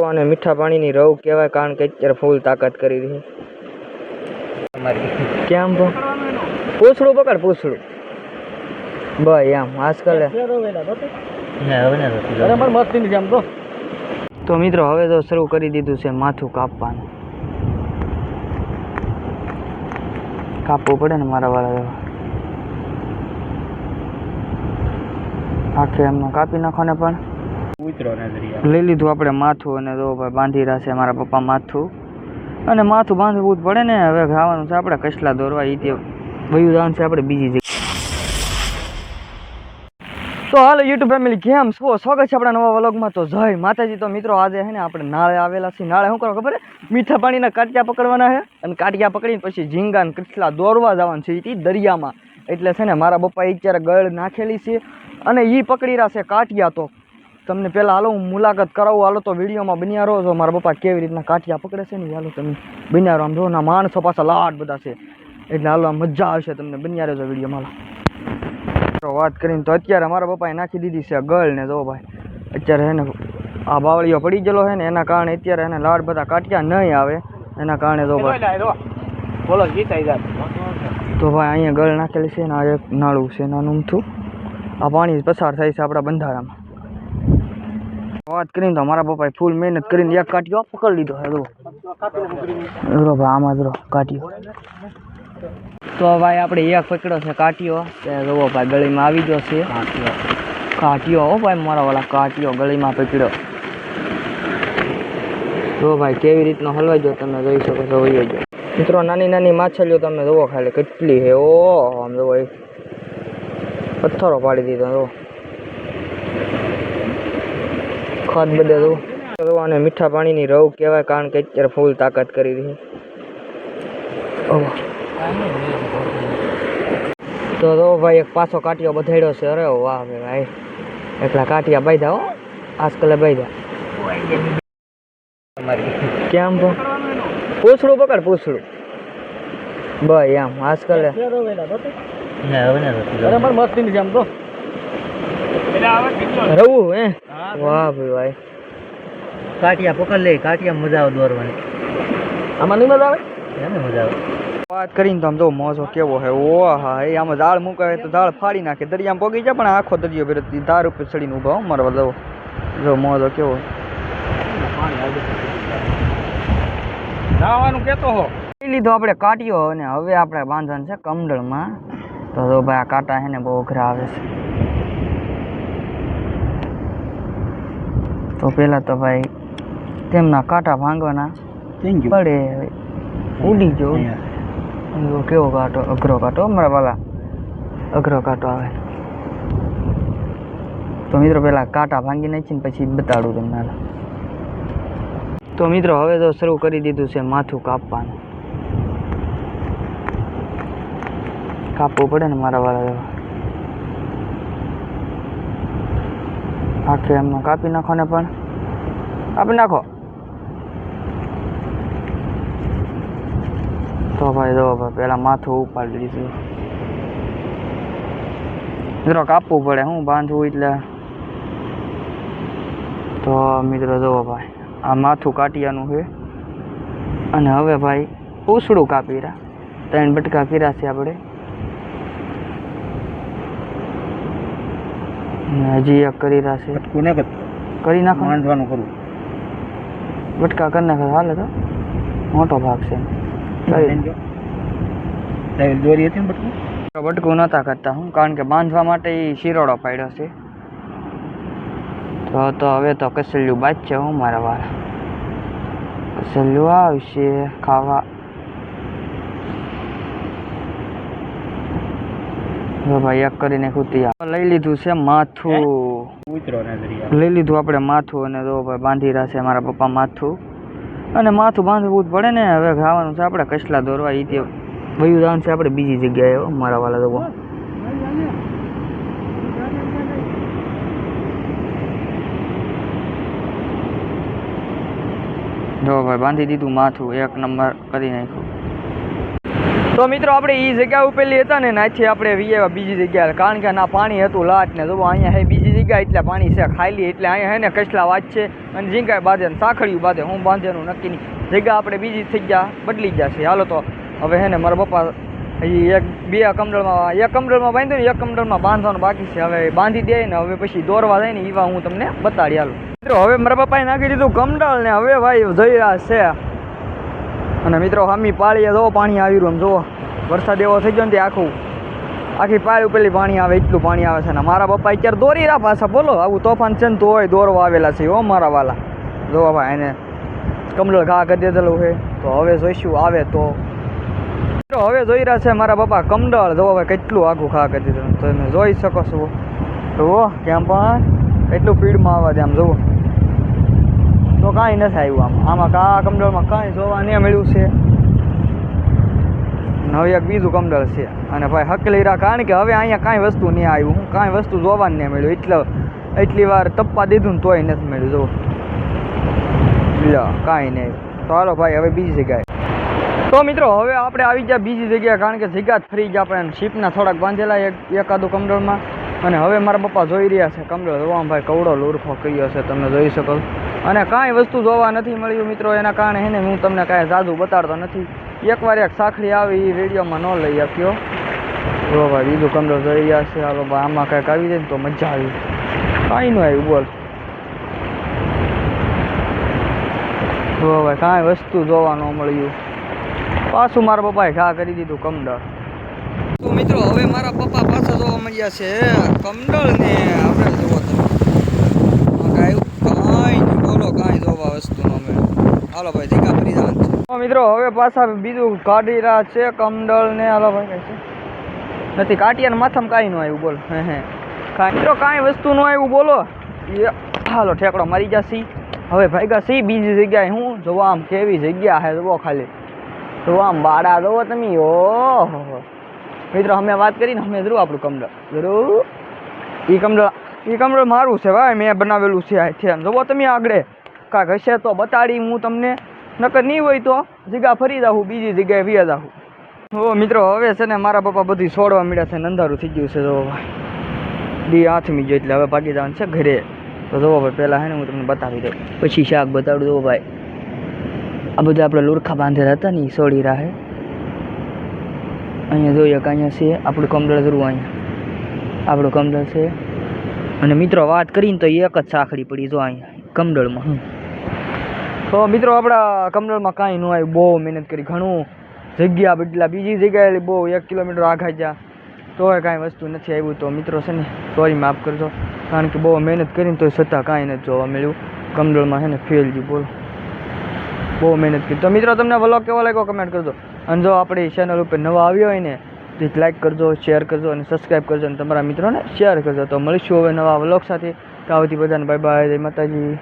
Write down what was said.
તો આને મીઠા પાણીની રવ કહેવાય કારણ કે અત્યારે ફૂલ તાકાત કરી રહી કેમ પૂછડું પકડ પૂછડું. ભાઈ આમ આજકાલ તો. મિત્રો હવે તો શરૂ કરી દીધું છે માથું કાપવાનું. કાપવું પડે ને મારા વાળા આખે એમનો કાપી નાખો ને પણ. લઈ લીધું આપણે માથું અને ભાઈ બાંધી રહ્યા મારા પપ્પા માથું. અને માથું બાંધવું જ પડે ને, હવે ખાવાનું છે આપણે કસલા દોરવા એ તે વયું જવાનું છે આપણે બીજી જગ્યાએ તો હાલો યુટ્યુબ ફેમિલી, કેમ છો? સ્વાગત છે આપણા નવા વ્લોગમાં. તો જય માતાજી. તો મિત્રો આજે છે ને આપણે નાળે આવેલા છીએ. નાળે શું કરો ખબર મીઠા પાણીના કાટિયા પકડવાના છે અને કાટિયા પકડીને પછી ઝીંગા ને કચલા દોરવા જવાનું છે એ દરિયામાં. એટલે છે ને મારા પપ્પાએ અત્યારે ગળ નાખેલી છે. અને એ પકડી રહ્યા છે કાટિયા તો. તમને પહેલાં હાલો હું મુલાકાત કરાવું. હાલો તો વિડીયોમાં બન્યા રહો. છો મારા પપ્પા કેવી રીતના કાઠિયા પકડે છે ને હાલો તમે બન્યા રહો. આમ જો ના માણસો પાછા લાટ બધા છે. એટલે હાલો મજા આવશે તમને. બન્યા રહેજો વિડીયોમાં હાલો. વાત કરીને તો અત્યારે મારા પપ્પાએ નાખી દીધી છે ગળ ને જો ભાઈ. અત્યારે એને આ બાવળીઓ પડી ગયેલો છે ને એના કારણે અત્યારે એને લાડ બધા કાઠિયા નહીં આવે. એના કારણે જો ભાઈ. બોલો તો ભાઈ અહીંયા ગળ નાખેલી છે ને આ એક નાળું છે નાનું થું આ પાણી પસાર થાય છે આપણા બંધારામાં. વાત કરીને તો મારા પપ્પાએ ફૂલ મહેનત કરીને એક કાઢ્યો પકડી લીધો હે જો જો ભાઈ આમાં જો કાઢ્યો તો ભાઈ આપણે એક પકડ્યો છે કાઢ્યો તે જોવો ભાઈ ગળીમાં આવી ગયો છે. કાઢ્યો હો ભાઈ મારા વાળા કાઢ્યો ગળીમાં પકડ્યો. જો ભાઈ કેવી રીતનો હલવાઈ ગયો તમે જોઈ શકો છો વયો ગયો. મિત્રો નાની નાની માછલીઓ તમે જોવો ખાલી કેટલી છે ઓ આમ જોવો એ પથ્થરો પાડી દીધો જો ખાદ બધે જો અને આને મીઠા પાણીની રવ કહેવાય કારણ કે અત્યારે ફૂલ તાકાત કરી રહી. ઓહ. તો જો ભાઈ એક પાછો કાટિયો બધાડ્યો છે. અરે વાહ ભાઈ એટલા એકલા કાટિયા બાંધ્યા હો. આજકાલે બાંધ્યા. કેમ તો? પૂછડું પકડ પૂછડું. ભાઈ આમ આજકાલે મસ્તી જેમ તો. રવું હે વાહ ભાઈ ભાઈ કાટિયા પકડ લે કાટિયા મજા આવે દોરવાની આમાં નહીં મજા આવે એને મજા આવે વાત કરીને તો આમ જો મોજો કેવો હે ઓ હા એ આમાં દાળ મુકાય તો દાળ ફાડી નાખે દરિયામાં પોગી જાય પણ આખો દરિયો ફેર ધાર ઉપર ચડીને ઊભા હો મારા જો જો મોજો કેવો નાવાનું કેતો હો લઈ લીધો આપણે કાટ્યો અને હવે આપણે બાંધવાનું છે કમડળમાં. તો જો ભાઈ આ કાંટા હે ને બહુ અઘરા આવે છે. તો પહેલાં તો ભાઈ તેમના કાંટા ભાંગવાના પડે ઉડી ગયો. કેવો કાંટો? અઘરો કાંટો અમારા વાલા. અઘરો કાંટો આવે. તો મિત્રો પેલા કાંટા ભાંગી નાખીને પછી બતાડું તમને તો મિત્રો હવે તો શરૂ કરી દીધું છે માથું કાપવાનું. કાપવું પડે ને મારા વાળા આખે એમનો, કાપી નાખો ને પણ. કાપી નાખો. તો ભાઈ જો ભાઈ પેલા માથું ઉપાડી દીધું મિત્રો કાપવું પડે, હું બાંધવું એટલે. તો મિત્રો જુઓ ભાઈ, આ માથું કાટિયાનું છે. અને હવે ભાઈ પૂછડું કાપી રહ્યા. ત્રણ બટકા કર્યા છે આપણે. હજી એક કરી રહ્યા છે કોને કરી નાખો. માંડવાનું કરું. બટકા કરી નાખો. હાલે તો. મોટો ભાગ છે. દોરી હતી બટકું? બટકું નહોતા કરતા હું કારણ કે બાંધવા માટે એ શિરોડો પાડ્યો છે. તો તો હવે તો કસલ્યું બાજશે હું મારા વાળા. કસલ્યું આવશે ખાવા. ભાઈ એક ખૂટ્યા લઈ લીધું છે માથું. લઈ લીધું આપણે માથું અને જો ભાઈ બાંધી છે મારા પપ્પા માથું. અને માથું બાંધવું જ પડે ને હવે ખાવાનું છે આપણે કસલા દોરવા. એ તે વયું જવાનું છે આપણે બીજી જગ્યાએ મારા વાલા લોકો જો ભાઈ બાંધી દીધું માથું એક નંબર કરી નાખ્યું. તો મિત્રો આપણે એ જગ્યા ઉપેલી હતા ને નાથી આપણે વી બીજી જગ્યાએ. કારણ કે ના પાણી હતું, લાટ ને જોવો અહીંયા હે બીજી જગ્યા, એટલે પાણી છે ખાલી, એટલે અહીંયા હે ને કચલા વાત છે. અને ઝીંકાય બાંધે ને સાંખળિયું બાંધે, હું બાંધેનું નક્કી નહીં. જગ્યા આપણે બીજી થઈ ગયા, બદલી ગયા છે. હાલો તો, હવે હે ને મારા પપ્પા એ એક, બે કમડળમાં એક કમડળમાં બાંધ્યું ને, એક કમડળમાં બાંધવાનું બાકી છે. હવે બાંધી દે ને, હવે પછી દોરવા જાય ને એવા હું તમને બતાડી, હાલો. મિત્રો, હવે મારા પપ્પાએ નાખી દીધું કમડળ ને, હવે ભાઈ જઈ રહ્યા છે. અને મિત્રો, હમી પાળીએ જો પાણી આવી રહ્યું જુઓ. વરસાદ એવો થઈ ગયો ને તે આખું. આખી પાળી પેલી પાણી આવે, એટલું પાણી આવે છે. ને મારા પપ્પા અત્યારે દોરી રહ્યા પાછા, બોલો, આવું તોફાન છે ને તોય દોરવા આવેલા છે હો મારા વાલા. જોવા ભાઈ, એને કમળ ઘા કરી દીધેલું છે. તો હવે જોઈશું, આવે તો. હવે જોઈ રહ્યા છે મારા પપ્પા કમડળ જોવો ભાઈ કેટલું આખું ખા કરી દીધું તો તમે જોઈ શકો છો. જુઓ, કેમ પણ એટલું ફીડમાં આવે છે આમ જુઓ. તો કાંઈ નથી આવ્યું આમ. આમાં કા કમડળમાં કાંઈ જોવા નહીં મળ્યું છે. હવે એક બીજું કમડળ છે. અને ભાઈ હકલીરા કારણ કે હવે અહીંયા કાંઈ વસ્તુ નહીં આવ્યું. હું કાંઈ વસ્તુ જોવા નહીં મળ્યું. એટલે, એટલી વાર ટપ્પા દીધું ને તોય નથી મળ્યું. જો. લ્યો, કાંઈ નહીં. તો હાલો ભાઈ, હવે બીજી જગ્યાએ. તો મિત્રો, હવે આપણે આવી ગયા બીજી જગ્યાએ. કારણ કે જગ્યા જ ફરી ગયા આપણે. શીપના થોડાક બાંધેલા એક એકાદું કમડળમાં અને હવે મારા પપ્પા જોઈ રહ્યા છે. કમળો રોવામભાઈ ભાઈ કવડો લુરખો કયો છે તમે જોઈ શકો. અને કાંઈ વસ્તુ જોવા નથી મળ્યું મિત્રો, એના કારણે એને હું તમને કાંઈ જાદુ બતાડતો નથી. એકવાર એક સાખડી આવી, એ રેડિયોમાં ન લઈ આપ્યો જો ભાઈ, બીજું કમળો જોઈ રહ્યા છે. હાલો ભાઈ, આમાં કાંઈક આવી જાય ને તો મજા આવી. કાંઈ ન આવ્યું, બોલ. જો ભાઈ, કાંઈ વસ્તુ જોવા ન મળ્યું. પાછું મારા પપ્પાએ ઘા કરી દીધું કમડળ તો મિત્રો, હવે મારા પપ્પા પાછા જોવા મળ્યા છે કમડળ ને આપણે જોવો તમે. કાંઈ બોલો, કાંઈ જોવા વસ્તુ અમે હાલો ભાઈ તો મિત્રો, હવે પાછા બીજું કાઢી છે કમડળ ને હાલો ભાઈ નથી, કાટિયાને માથામાં કાંઈ ન આવ્યું, બોલ. હે કાંઈ મિત્રો, કાંઈ વસ્તુ ન આવ્યું, બોલો. એ ઠેકડો મારી જશી હવે ભાગ્યા સી, બીજી જગ્યાએ હું? જોવા આમ કેવી જગ્યા છે જોવો ખાલી. જોવા આમ બાડા, જોવો તમે. ઓહો મિત્રો, અમે વાત કરીને અમે જરૂર આપણું કમળ. જરૂર. એ કમળ એ કમળ મારું છે ભાઈ, મેં બનાવેલું છે હાથે જોવો તમે આગળ. કાંઈક હશે તો બતાડી હું તમને. નકર નહીં હોય તો જગ્યા ફરી જાઉં, બીજી જગ્યાએ વ્યા જાઉં. હો મિત્રો, હવે છે ને મારા પપ્પા બધું છોડવા મળ્યા છે અંધારું થઈ ગયું છે, જોવો ભાઈ. દી હાથમી ગયો એટલે હવે ભાગી જવાનું છે ઘરે. તો જોવો ભાઈ, પહેલાં હે ને હું તમને બતાવી દઉં. પછી શાક બતાડું, જોવો ભાઈ. આ બધા આપણે લુરખા બાંધેલા હતા ને એ સોડી રાહે. અહીંયા જોઈએ કે અહીંયા છે આપણું કમદળ જરૂર અહીંયા. આપણું કમદળ છે. અને મિત્રો વાત કરીને તો એક જ સાખડી પડી જો અહીંયા કમદળમાં. તો મિત્રો આપણા કમદળમાં કાંઈ ન આવ્યું બહુ મહેનત કરી ઘણું જગ્યા બદલા બીજી જગ્યાએ બહુ એક કિલોમીટર આઘા જ્યાં તોય કાંઈ વસ્તુ નથી આવ્યું. તો મિત્રો છે ને સોરી માફ કરજો. કારણ કે બહુ મહેનત કરીને તોય છતાં કાંઈ નથી જોવા મળ્યું. કમદળમાં છે ને ફેલ ગયું બોલો. બહુ મહેનત કરી. તો મિત્રો તમને વ્લોગ કેવો લાગ્યો કમેન્ટ કરજો. અને જો આપણી ચેનલ ઉપર નવા આવ્યો હોય ને પ્લીઝ લાઈક કરજો શેર કરજો અને સબસ્ક્રાઈબ કરજો અને તમારા મિત્રોને શેર કરજો. તો મળીશું હવે નવા વ્લોગ સાથે. તો આવતી બધાને બાય બાય જય માતાજી.